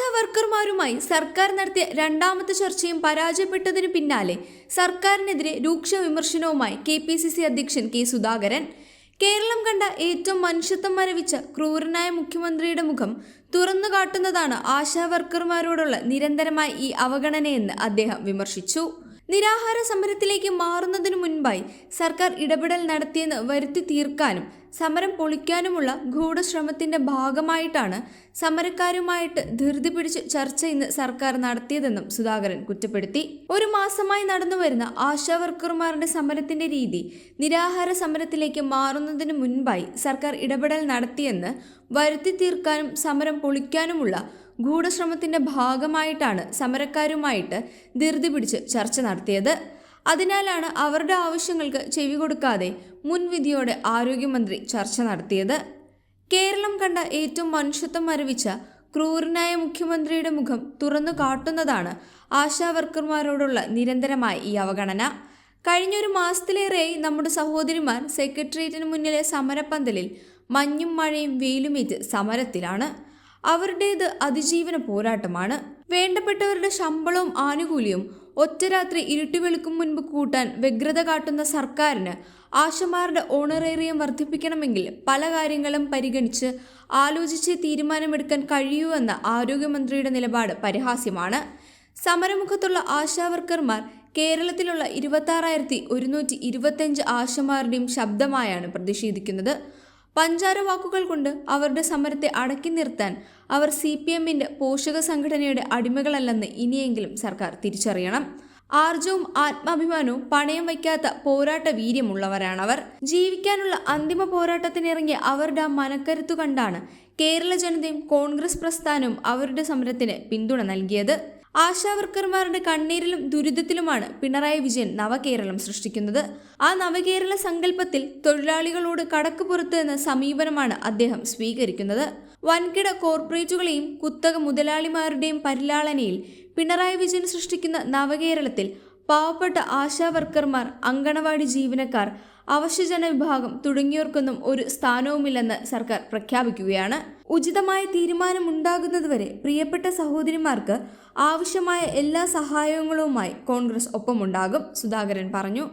ആശാ വർക്കർമാരുമായി സർക്കാർ നടത്തിയ രണ്ടാമത്തെ ചർച്ചയും പരാജയപ്പെട്ടതിനു പിന്നാലെ സർക്കാരിനെതിരെ രൂക്ഷ വിമർശനവുമായി കെ പി സി സി അധ്യക്ഷൻ കെ സുധാകരൻ. കേരളം കണ്ട ഏറ്റവും മനുഷ്യത്വം മരവിച്ച ക്രൂരനായ മുഖ്യമന്ത്രിയുടെ മുഖം തുറന്നു കാട്ടുന്നതാണ് ആശാ വർക്കർമാരോടുള്ള നിരന്തരമായ ഈ അവഗണനയെന്ന് അദ്ദേഹം വിമർശിച്ചു. നിരാഹാര സമരത്തിലേക്ക് മാറുന്നതിനു മുൻപായി സർക്കാർ ഇടപെടൽ നടത്തിയെന്ന് വരുത്തി തീർക്കാനും സമരം പൊളിക്കാനുമുള്ള ഗൂഢശ്രമത്തിന്റെ ഭാഗമായിട്ടാണ് സമരക്കാരുമായിട്ട് ധൃതി പിടിച്ച് ചർച്ച ഇന്ന് സർക്കാർ നടത്തിയതെന്നും സുധാകരൻ കുറ്റപ്പെടുത്തി. ഒരു മാസമായി നടന്നുവരുന്ന ആശാ വർക്കർമാരുടെ സമരത്തിന്റെ രീതി നിരാഹാര സമരത്തിലേക്ക് മാറുന്നതിന് മുൻപായി സർക്കാർ ഇടപെടൽ നടത്തിയെന്ന് വരുത്തി തീർക്കാനും സമരം പൊളിക്കാനുമുള്ള ഗൂഢശ്രമത്തിന്റെ ഭാഗമായിട്ടാണ് സമരക്കാരുമായിട്ട് ധൃതി പിടിച്ച് ചർച്ച നടത്തിയത്. അതിനാലാണ് അവരുടെ ആവശ്യങ്ങൾക്ക് ചെവി കൊടുക്കാതെ മുൻവിധിയോടെ ആരോഗ്യമന്ത്രി ചർച്ച നടത്തിയത്. കേരളം കണ്ട ഏറ്റവും മനുഷ്യത്വം മരവിച്ച ക്രൂരനായ മുഖ്യമന്ത്രിയുടെ മുഖം തുറന്നു കാട്ടുന്നതാണ് ആശാവർക്കർമാരോടുള്ള നിരന്തരമായ ഈ അവഗണന. കഴിഞ്ഞൊരു മാസത്തിലേറെയായി നമ്മുടെ സഹോദരിമാർ സെക്രട്ടേറിയറ്റിന് മുന്നിലെ സമരപ്പന്തലിൽ മഞ്ഞും മഴയും വെയിലുമേറ്റ് സമരത്തിലാണ്. അവരുടേത് അതിജീവന പോരാട്ടമാണ്. വേണ്ടപ്പെട്ടവരുടെ ശമ്പളവും ആനുകൂല്യവും ഒറ്റ രാത്രി ഇരുട്ടുവെളുക്കും മുൻപ് കൂട്ടാൻ വ്യഗ്രത കാട്ടുന്ന സർക്കാരിന് ആശമാരുടെ ഓണറേറിയം വർദ്ധിപ്പിക്കണമെങ്കിൽ പല കാര്യങ്ങളും പരിഗണിച്ച് ആലോചിച്ച് തീരുമാനമെടുക്കാൻ കഴിയൂ ആരോഗ്യമന്ത്രിയുടെ നിലപാട് പരിഹാസ്യമാണ്. സമരമുഖത്തുള്ള ആശാവർക്കർമാർ കേരളത്തിലുള്ള ഇരുപത്താറായിരത്തി ഒരുന്നൂറ്റി ഇരുപത്തഞ്ച് ആശമാരുടെയും ശബ്ദമായാണ് പ്രതിഷേധിക്കുന്നത്. പഞ്ചാര വാക്കുകൾ കൊണ്ട് അവരുടെ സമരത്തെ അടക്കി നിർത്താൻ അവർ സി പി എമ്മിന്റെ പോഷക സംഘടനയുടെ അടിമകളല്ലെന്ന് ഇനിയെങ്കിലും സർക്കാർ തിരിച്ചറിയണം. ആർജവും ആത്മാഭിമാനവും പണയം വയ്ക്കാത്ത പോരാട്ട വീര്യമുള്ളവരാണവർ. ജീവിക്കാനുള്ള അന്തിമ പോരാട്ടത്തിനിറങ്ങിയ അവരുടെ ആ മനക്കരുത്തു കണ്ടാണ് കേരള ജനതയും കോൺഗ്രസ് പ്രസ്ഥാനവും അവരുടെ സമരത്തിന് പിന്തുണ നൽകിയത്. ആശാവർക്കർമാരുടെ കണ്ണീരിലും ദുരിതത്തിലുമാണ് പിണറായി വിജയൻ നവകേരളം സൃഷ്ടിക്കുന്നത്. ആ നവകേരള സങ്കല്പത്തിൽ തൊഴിലാളികളോട് കടക്ക് പുറത്ത് എന്ന സമീപനമാണ് അദ്ദേഹം സ്വീകരിക്കുന്നത്. വൻകിട കോർപ്പറേറ്റുകളെയും കുത്തക മുതലാളിമാരുടെയും പരിലാളനയിൽ പിണറായി വിജയൻ സൃഷ്ടിക്കുന്ന നവകേരളത്തിൽ പാവപ്പെട്ട ആശാവർക്കർമാർ അങ്കണവാടി ജീവനക്കാർ അവശ്യജന വിഭാഗം തുടങ്ങിയവർക്കൊന്നും ഒരു സ്ഥാനവുമില്ലെന്ന് സർക്കാർ പ്രഖ്യാപിക്കുകയാണ്. ഉചിതമായ തീരുമാനമുണ്ടാകുന്നതുവരെ പ്രിയപ്പെട്ട സഹോദരിമാർക്ക് ആവശ്യമായ എല്ലാ സഹായങ്ങളുമായി കോൺഗ്രസ് ഒപ്പമുണ്ടാകും സുധാകരൻ പറഞ്ഞു.